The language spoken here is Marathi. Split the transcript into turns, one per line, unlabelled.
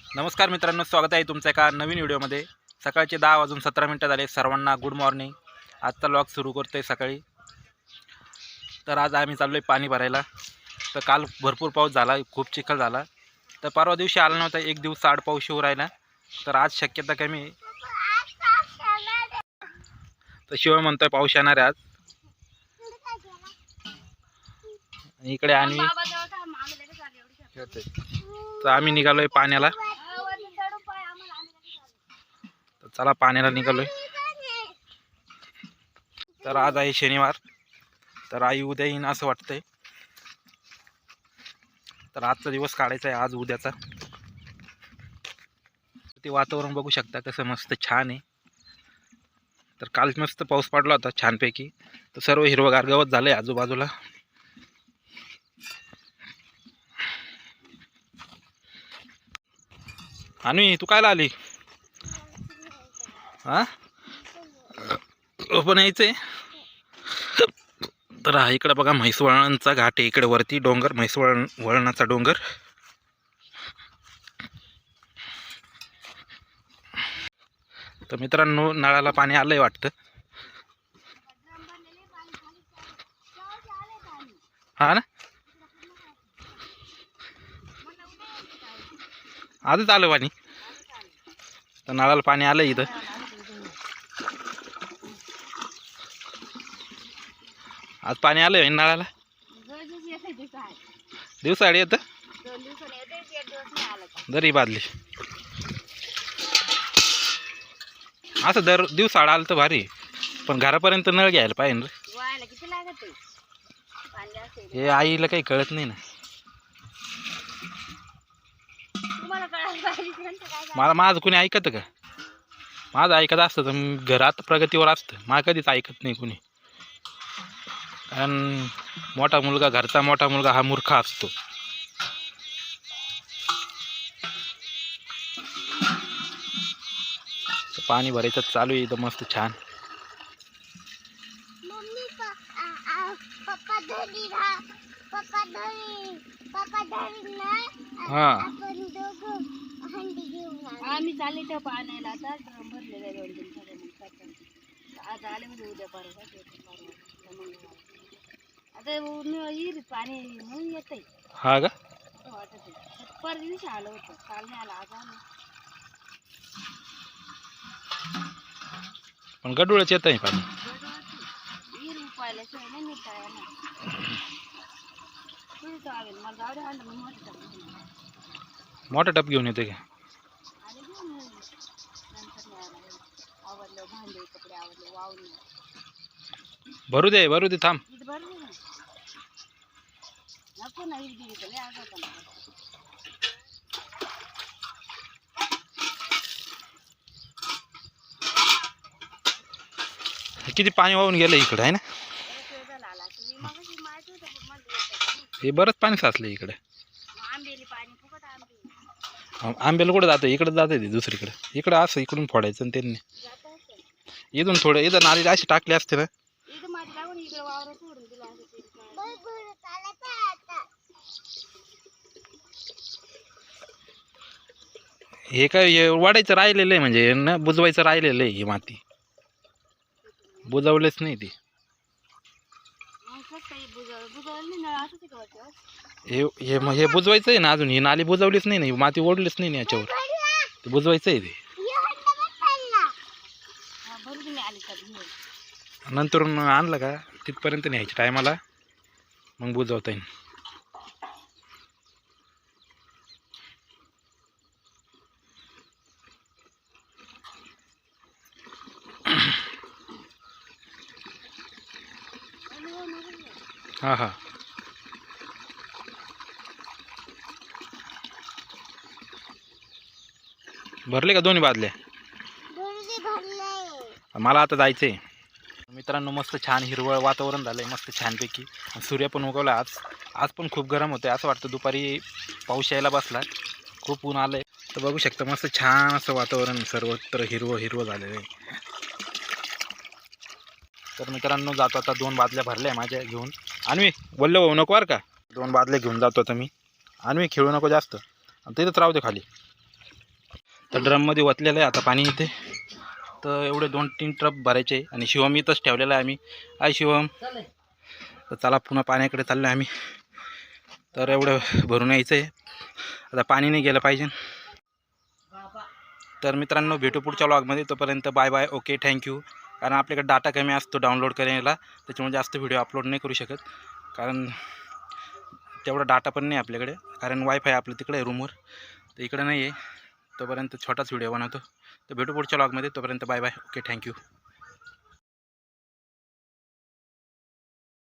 नमस्कार मित्रांनो स्वागत आहे तुमचं एका नवीन व्हिडिओमध्ये. सकाळचे दहा वाजून सतरा मिनटं झाले सर्वांना गुड मॉर्निंग आजचा लॉग सुरू करतो आहे सकाळी. तर आज आम्ही चाललो आहे पाणी भरायला. तर काल भरपूर पाऊस झाला खूप चिखल झाला. तर परवा दिवशी आला नव्हता एक दिवस आड पाऊस येऊ राहिला. तर आज शक्यता कमी आहे. तर शिवाय म्हणतोय पाऊस येणार आहे आज. इकडे आणि तर आम्ही निघालोय पाण्याला तर चला पाण्याला निघालोय. तर आज आहे शनिवार. तर आई उद्या येईन असं वाटतंय. तर आजचा दिवस काढायचा आहे आज उद्याचा. ते वातावरण बघू शकता कसं मस्त छान आहे. तर काल मस्त पाऊस पडला होता छानपैकी. तर सर्व हिरवगार गवत झालं आहे आजूबाजूला. आणि तू कायला आली? हा? पण आहे तर हा इकडं बघा म्हैसवळणचा घाट आहे. इकडे वरती डोंगर म्हैसवळण वळणाचा डोंगर. तर मित्रांनो नळाला पाणी आलंय वाटतं. हा ना? आजच आलं पाणी. तर नळाला पाणी आलं इथं. आज पाणी आलं आहे नळाला? दिवसाआड येतं? दरी बादली. असं दर दिवसाआड आलं तर भारी. पण घरापर्यंत नळ घ्यायला पाहिजे रे. हे आईला काही कळत नाही ना? मला माझं कोणी ऐकतं का? माझं ऐकत असतं तर घरात प्रगतीवर असतं. मला कधीच ऐकत नाही कोणी. कारण मोठा मुलगा घरचा मोठा मुलगा हा मूर्ख असतो. पाणी भरायचं चालू आहे इथं मस्त छान. हा.
आम्ही चालले त्या पाण्याला आता भरलेला आज आले म्हणजे उद्या परवा येते परवा त्या मंगळवारी. आता येईल पाणी म्हणून येत
हा का?
वाटत पर दिवशी आलं होतं काल नाही आलं आज आलं.
पण गडूळच येत आहे पाणी
उपायल्याशिवाय नाही निघता येणार. तुझं चालेल मला जाऊ दे आणलं मी मोठं
टप घेऊन येते का?
आले घेऊन ये. नंतर नाही आला आवडलं भांडे कपडे आवडले वावली
भरू दे भरू दे थांब.
नको ना इथे इथं लय आगाऊ पण आहे.
हे। किती पाणी वाहून गेलं इकडं आहे ना?
बरंच वेळ झाला आला तुम्ही मगाशी माहिती होतं पण मला येतं नाही.
हे बरंच पाणी साचलं इकडे.
मग आंबेली पाणी फुकट आंबे
आं- आंब्याला कुठं जातं? इकडं जातं ते दुसरीकडे. इकडं असं इकडून फोडायचं आणि त्यांनी.
जात असेल
इथून थोडं इथं नाली अशी टाकली असते ना
इथं माती टाकून इकडे वावर सोडून दिला असं ते
हे काय हे वाढायचं राहिलेलं आहे म्हणजे न बुजवायचं राहिलेलं आहे ही माती. बुजवलेच नाही ती. हे हे मग हे बुजवायचं आहे ना अजून ही नाली बुजवलीच नाही ना ही माती ओढलीच नाही ना याच्यावर. ते बुजवायचं आहे ते. नंतर आणलं का? तिथपर्यंत न्यायच्या टायमाला. मग बुजवता येईल. हां हां. भरले का दोन्ही बादल्या मला आता जायचं आहे मित्रांनो मस्त छान हिरवळ वातावरण झालं आहे मस्त छानपैकी. सूर्य पण उगवला आज. आज पण खूप गरम होतं असं वाटतं दुपारी पाऊस यायला बसला. खूप ऊन आलं आहे तर बघू शकता मस्त छान असं वातावरण सर्वत्र हिरवं हिरवं झालेलं आहे. तर मित्रांनो जातो आता दोन बादल्या भरल्या माझ्या घेऊन. आणि बोललो भाऊ नको बरं का? दोन बादल्या घेऊन जातो आता मी. आणि खेळू नको जास्त. आणि तिथंच राहू दे खाली. तर ड्रममध्ये वतलेलं आहे आता पाणी इथे. तर एवढे दोन तीन ट्रप भरायचे आणि शिवम इथंच ठेवलेलं आहे आम्ही. आय शिवम. तर चला पुन्हा पाण्याकडे चाललो आहे आम्ही. तर एवढं भरून यायचं आहे. आता पाणी नाही गेलं पाहिजे. तर मित्रांनो भेटू पुढच्या व्लॉगमध्ये तोपर्यंत बाय बाय. ओके थँक्यू कारण आपल्याकडे डाटा कमी असतो डाउनलोड करायला. त्याच्यामुळे जास्त व्हिडिओ अपलोड नाही करू शकत. कारण तेवढा डाटा पण नाही आपल्याकडे. कारण वायफाय आपलं तिकडे आहे रूमवर तर इकडे नाही आहे तोपर्यंत छोटाच व्हिडिओ बनवतो. तर भेटू पुढच्या व्लॉगमध्ये तोपर्यंत बाय बाय ओके थँक्यू